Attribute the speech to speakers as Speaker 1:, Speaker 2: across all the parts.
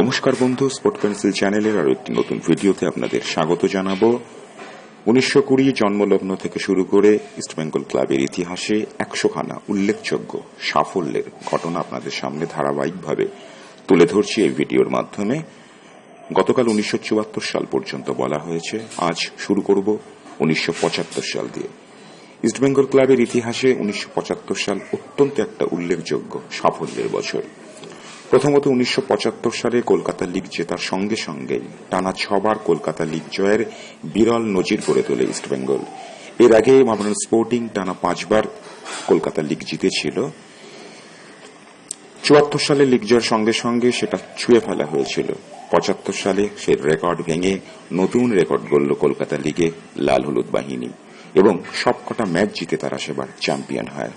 Speaker 1: নমস্কার বন্ধু sport pencil চ্যানেলের আরও একটি নতুন ভিডিওতে আপনাদের স্বাগত জানাব। উনিশশো কুড়ি জন্মলগ্ন থেকে শুরু করে ইস্টবেঙ্গল ক্লাবের ইতিহাসে একশোখানা উল্লেখযোগ্য সাফল্যের ঘটনা আপনাদের সামনে ধারাবাহিকভাবে তুলে ধরছি এই ভিডিওর মাধ্যমে। গতকাল উনিশশো চুয়াত্তর সাল পর্যন্ত বলা হয়েছে, আজ শুরু করব উনিশশো পঁচাত্তর সাল দিয়ে। ইস্টবেঙ্গল ক্লাবের ইতিহাসে উনিশশো পঁচাত্তর সাল অত্যন্ত একটা উল্লেখযোগ্য সাফল্যের বছর। প্রথমত উনিশশো পঁচাত্তর সালে কলকাতা লিগ জেতার সঙ্গে সঙ্গেই টানা ছবার কলকাতা লিগ জয়ের বিরল নজির করে তোলে ইস্টবেঙ্গল এর আগে মামলান স্পোর্টিং টানা পাঁচবার কলকাতা লিগ জিতেছিল। চুয়াত্তর সালে লিগ জয়ের সঙ্গে সঙ্গে সেটা ছুঁয়ে ফেলা হয়েছিল। পঁচাত্তর সালে সে রেকর্ড ভেঙে নতুন রেকর্ড গড়ল কলকাতা লিগে লাল হলুদ বাহিনী এবং সবকটা ম্যাচ জিতে তারা সেবার চ্যাম্পিয়ন হয়।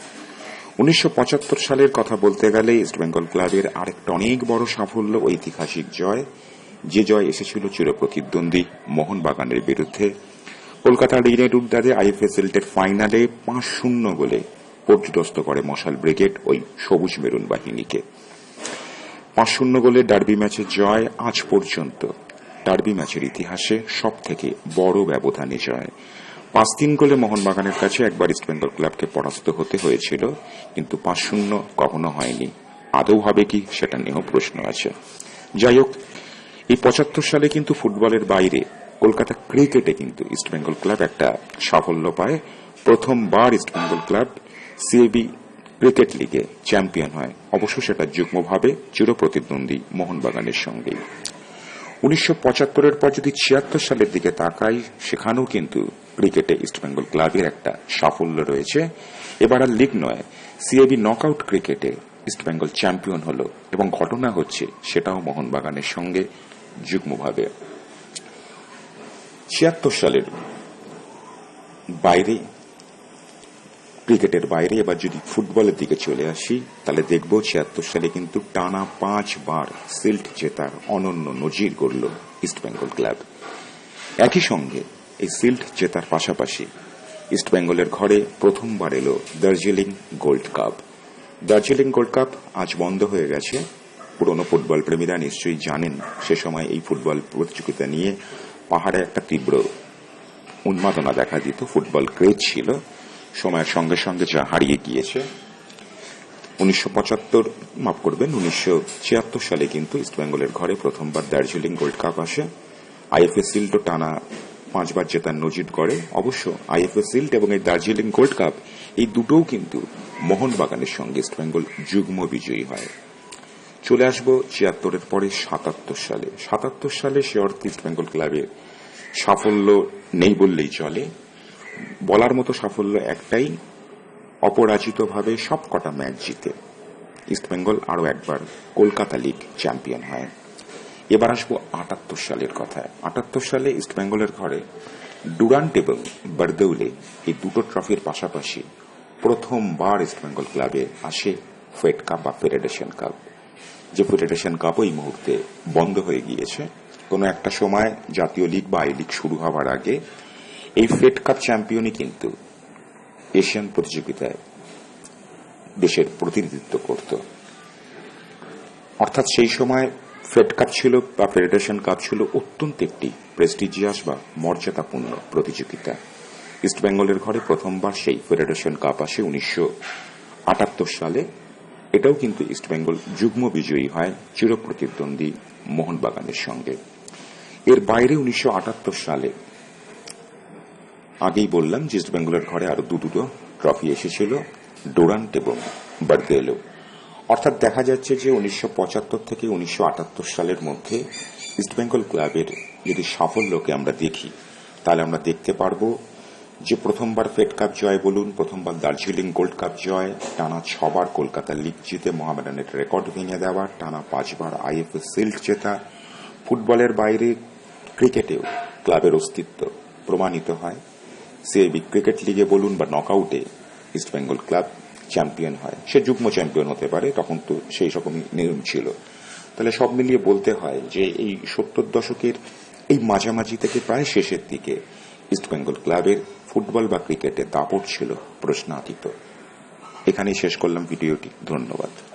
Speaker 1: উনিশশো পঁচাত্তর সালের কথা বলতে গেলে ইস্টবেঙ্গল ক্লাবের আরেকটা অনেক বড় সাফল্য ঐতিহাসিক জয়। যে জয় এসেছিল চিরপ্রতিদ্বন্দ্বী মোহনবাগানের বিরুদ্ধে। কলকাতার রিনেট উদ্যাদে আইএফএসএল ফাইনালে পাঁচ শূন্য গোলে পর্যদস্ত করে মশাল ব্রিগেড ওই সবুজ মেরুন বাহিনীকে। পাঁচ শূন্য গোলে ডার্বি ম্যাচের জয় আজ পর্যন্ত। ডার্বি ম্যাচের ইতিহাসে সব থেকে বড় ব্যবধানে জয়। পাঁচ তিন গোলে মোহনবাগানের কাছে একবার ইস্টবেঙ্গল ক্লাবকে পরাস্ত হতে হয়েছিল, কিন্তু পাঁচ শূন্য কখনো হয়নি। আদৌ হবে কি, সেটা নিয়েও প্রশ্ন আছে। যাই হোক, এই পঁচাত্তর সালে কিন্তু ফুটবলের বাইরে কলকাতা ক্রিকেটে কিন্তু ইস্টবেঙ্গল ক্লাব একটা সাফল্য পায়। প্রথমবার ইস্টবেঙ্গল ক্লাব সিএবি ক্রিকেট লিগে চ্যাম্পিয়ন হয়। অবশ্য সেটা যুগ্মভাবে চিরপ্রতিদ্বন্দ্বী মোহনবাগানের সঙ্গেই। উনিশশো পঁচাত্তরের পর যদি ছিয়াত্তর সালের দিকে তাকাই, সেখানেও কিন্তু ক্রিকেটে ইস্টবেঙ্গল ক্লাবের একটা সাফল্য রয়েছে। এবার আর লিগ নয়, সিএবি নকআউট ক্রিকেটে ইস্টবেঙ্গল চ্যাম্পিয়ন হল এবং ঘটনা হচ্ছে সেটাও মোহনবাগানের সঙ্গে যুগ্মভাবে। ছিয়াত্তর সালের বাইরে ক্রিকেটের বাইরে এবার যদি ফুটবলের দিকে চলে আসি, তাহলে দেখব ছিয়াত্তর সালে কিন্তু টানা পাঁচবার সিল্ট জেতার অনন্য নজির গড়ল ইস্টবেঙ্গল ক্লাব। একই সঙ্গে এই সিল্ট জেতার পাশাপাশি ইস্টবেঙ্গলের ঘরে প্রথমবার এলো Darjeeling gold cup. Darjeeling gold cup আজ বন্ধ হয়ে গেছে। পুরনো ফুটবল প্রেমীরা নিশ্চয়ই জানেন, সে সময় এই ফুটবল প্রতিযোগিতা নিয়ে পাহাড়ে একটা তীব্র উন্মাদনা দেখা দিত। ফুটবল ক্রেজ ছিল। সময়ের সঙ্গে সঙ্গে যা হারিয়ে গিয়েছে। উনিশশো পঁচাত্তর, মাফ করবেন, উনিশশো ছিয়াত্তর সালে কিন্তু ইস্টবেঙ্গলের ঘরে প্রথমবার দার্জিলিং গোল্ড কাপ আসে। আইএফএ সিল্ডও টানা পাঁচবার জেতার নজির করে অবশ্য আইএফএ সিল্ড এবং এই দার্জিলিং গোল্ড কাপ, এই দুটোও কিন্তু মোহনবাগানের সঙ্গে ইস্টবেঙ্গল যুগ্ম বিজয়ী হয়। চলে আসব ছিয়াত্তরের পরে সাতাত্তর সালে। সাতাত্তর সালে সে অর্থে ইস্টবেঙ্গল ক্লাবের সাফল্য নেই বললেই চলে। বলার মতো সাফল্য একটাই, অপরাজিতভাবে সব কটা ম্যাচ জিতে। ইস্টবেঙ্গল আরও একবার কলকাতা লিগ চ্যাম্পিয়ন হয়। এবার আসব আটাত্তর সালের কথায়। আটাত্তর সালে ইস্টবেঙ্গলের ঘরে ডুরান্ট এবং বারদৌলে এই দুটো ট্রফির পাশাপাশি প্রথমবার ইস্টবেঙ্গল ক্লাবে আসে ফেড কাপ বা ফেডারেশন কাপ। যে ফেডারেশন কাপ ওই মুহূর্তে বন্ধ হয়ে গিয়েছে। কোনো একটা সময় জাতীয় লিগ বা আই লিগ শুরু হওয়ার আগে এই ফেড কাপ চ্যাম্পিয়নই কিন্তু এশিয়ান প্রতিযোগিতায় দেশের প্রতিনিধিত্ব করত। অর্থাৎ সেই সময় ফেড কাপ ছিল বা ফেডারেশন কাপ ছিল অত্যন্ত একটি প্রেস্টিজিয়াস বা মর্যাদাপূর্ণ প্রতিযোগিতা। ইস্টবেঙ্গলের ঘরে প্রথমবার সেই ফেডারেশন কাপ আসে উনিশশো আটাত্তর সালে। এটাও কিন্তু ইস্টবেঙ্গল যুগ্ম বিজয়ী হয় চিরপ্রতিদ্বন্দ্বী মোহনবাগানের সঙ্গে। এর বাইরে উনিশশো আটাত্তর সালে আগেই বললাম যে ইস্ট বেঙ্গলের ঘরে আরও দু দুটো ট্রফি এসেছিল ডোরান্ট এবং বার্গেলো। অর্থাৎ দেখা যাচ্ছে যে উনিশশো পঁচাত্তর থেকে উনিশশো আটাত্তর সালের মধ্যে ইস্টবেঙ্গল ক্লাবের যদি সাফল্যকে আমরা দেখি, তাহলে আমরা দেখতে পারব যে প্রথমবার ফেড কাপ জয় বলুন, প্রথমবার দার্জিলিং গোল্ড কাপ জয়, টানা ছবার কলকাতা লিগ জিতে মোহামেডানের রেকর্ড ভেঙে দেওয়া, টানা পাঁচবার আইএফএ সিল্ড জেতা। ফুটবলের বাইরে ক্রিকেটেও ক্লাবের অস্তিত্ব প্রমাণিত হয়। সিএবি ক্রিকেট লিগে বলুন বা নকআউটে ইস্টবেঙ্গল ক্লাব চ্যাম্পিয়ন হয়। সে যুগ্ম চ্যাম্পিয়ন হতে পারে, তখন তো সেই রকম নিয়ম ছিল। তাহলে সব মিলিয়ে বলতে হয় যে এই সত্তর দশকের এই মাঝামাঝি থেকে প্রায় শেষের দিকে ইস্টবেঙ্গল ক্লাবের ফুটবল বা ক্রিকেটে দাপট ছিল প্রশ্নাতীত। এখানেই শেষ করলাম, ভিডিওটি ধন্যবাদ।